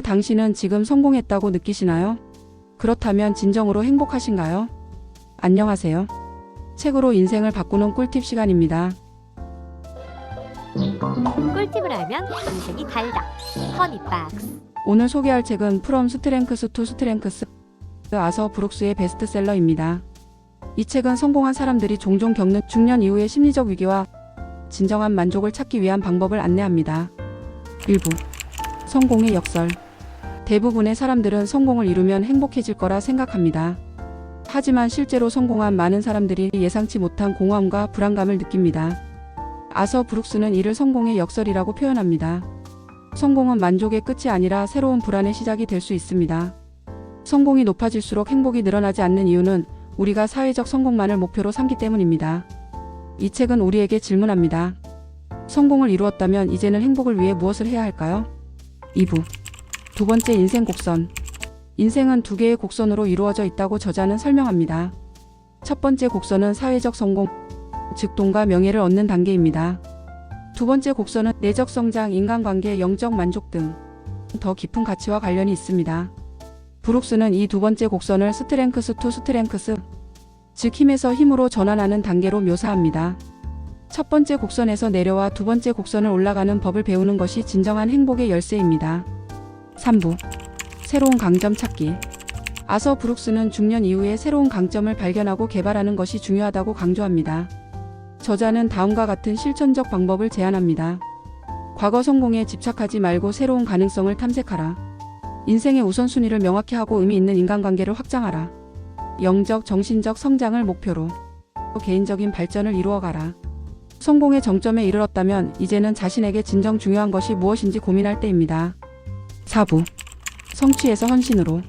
당신은 지금 성공했다고 느끼시나요? 그렇다면 진정으로 행복하신가요? 안녕하세요. 책으로 인생을 바꾸는 꿀팁 시간입니다. 꿀팁을 알면 인생이 달다. 허니박스. 오늘 소개할 책은 프롬 스트렝크스 투 스트렝크스 아서 브룩스의 베스트셀러입니다. 이 책은 성공한 사람들이 종종 겪는 중년 이후의 심리적 위기와 진정한 만족을 찾기 위한 방법을 안내합니다. 일부 성공의 역설 대부분의 사람들은 성공을 이루면 행복해질 거라 생각합니다. 하지만 실제로 성공한 많은 사람들이 예상치 못한 공허함과 불안감을 느낍니다. 아서 브룩스는 이를 성공의 역설이라고 표현합니다. 성공은 만족의 끝이 아니라 새로운 불안의 시작이 될 수 있습니다. 성공이 높아질수록 행복이 늘어나지 않는 이유는 우리가 사회적 성공만을 목표로 삼기 때문입니다. 이 책은 우리에게 질문합니다. 성공을 이루었다면 이제는 행복을 위해 무엇을 해야 할까요? 2부. 두 번째 인생 곡선. 인생은 두 개의 곡선으로 이루어져 있다고 저자는 설명합니다. 첫 번째 곡선은 사회적 성공, 즉 돈과 명예를 얻는 단계입니다. 두 번째 곡선은 내적 성장, 인간관계, 영적 만족 등 더 깊은 가치와 관련이 있습니다. 브룩스는 이 두 번째 곡선을 스트렝크스 투 스트렝크스, 즉 힘에서 힘으로 전환하는 단계로 묘사합니다. 첫 번째 곡선에서 내려와 두 번째 곡선을 올라가는 법을 배우는 것이 진정한 행복의 열쇠입니다. 3부 새로운 강점 찾기 아서 브룩스는 중년 이후에 새로운 강점을 발견하고 개발하는 것이 중요하다고 강조합니다. 저자는 다음과 같은 실천적 방법을 제안합니다. 과거 성공에 집착하지 말고 새로운 가능성을 탐색하라. 인생의 우선순위를 명확히 하고 의미 있는 인간관계를 확장하라. 영적, 정신적 성장을 목표로 개인적인 발전을 이루어가라. 성공의 정점에 이르렀다면 이제는 자신에게 진정 중요한 것이 무엇인지 고민할 때입니다. 4부 성취에서 헌신으로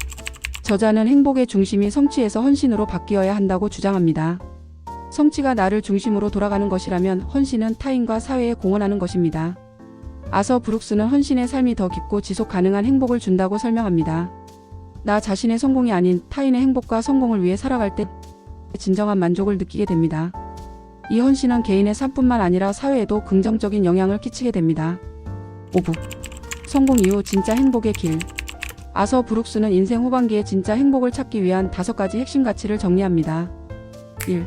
저자는 행복의 중심이 성취에서 헌신으로 바뀌어야 한다고 주장합니다. 성취가 나를 중심으로 돌아가는 것이라면 헌신은 타인과 사회에 공헌하는 것입니다. 아서 브룩스는 헌신의 삶이 더 깊고 지속 가능한 행복을 준다고 설명합니다. 나 자신의 성공이 아닌 타인의 행복과 성공을 위해 살아갈 때 진정한 만족을 느끼게 됩니다. 이 헌신은 개인의 삶뿐만 아니라 사회에도 긍정적인 영향을 끼치게 됩니다. 5부 성공 이후 진짜 행복의 길 아서 브룩스는 인생 후반기에 진짜 행복을 찾기 위한 다섯 가지 핵심 가치를 정리합니다. 1.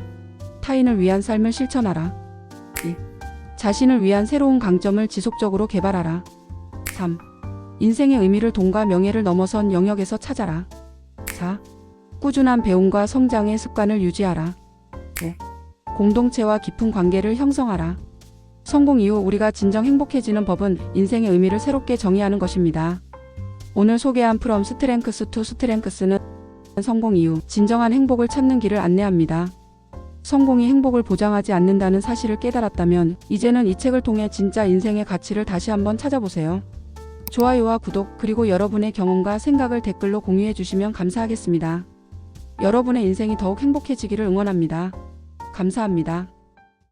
타인을 위한 삶을 실천하라. 2. 자신을 위한 새로운 강점을 지속적으로 개발하라. 3. 인생의 의미를 돈과 명예를 넘어선 영역에서 찾아라. 4. 꾸준한 배움과 성장의 습관을 유지하라. 5. 공동체와 깊은 관계를 형성하라. 성공 이후 우리가 진정 행복해지는 법은 인생의 의미를 새롭게 정의하는 것입니다. 오늘 소개한 프롬 스트렝크스 투 스트렝크스는 성공 이후 진정한 행복을 찾는 길을 안내합니다. 성공이 행복을 보장하지 않는다는 사실을 깨달았다면 이제는 이 책을 통해 진짜 인생의 가치를 다시 한번 찾아보세요. 좋아요와 구독 그리고 여러분의 경험과 생각을 댓글로 공유해 주시면 감사하겠습니다. 여러분의 인생이 더욱 행복해지기를 응원합니다. 감사합니다.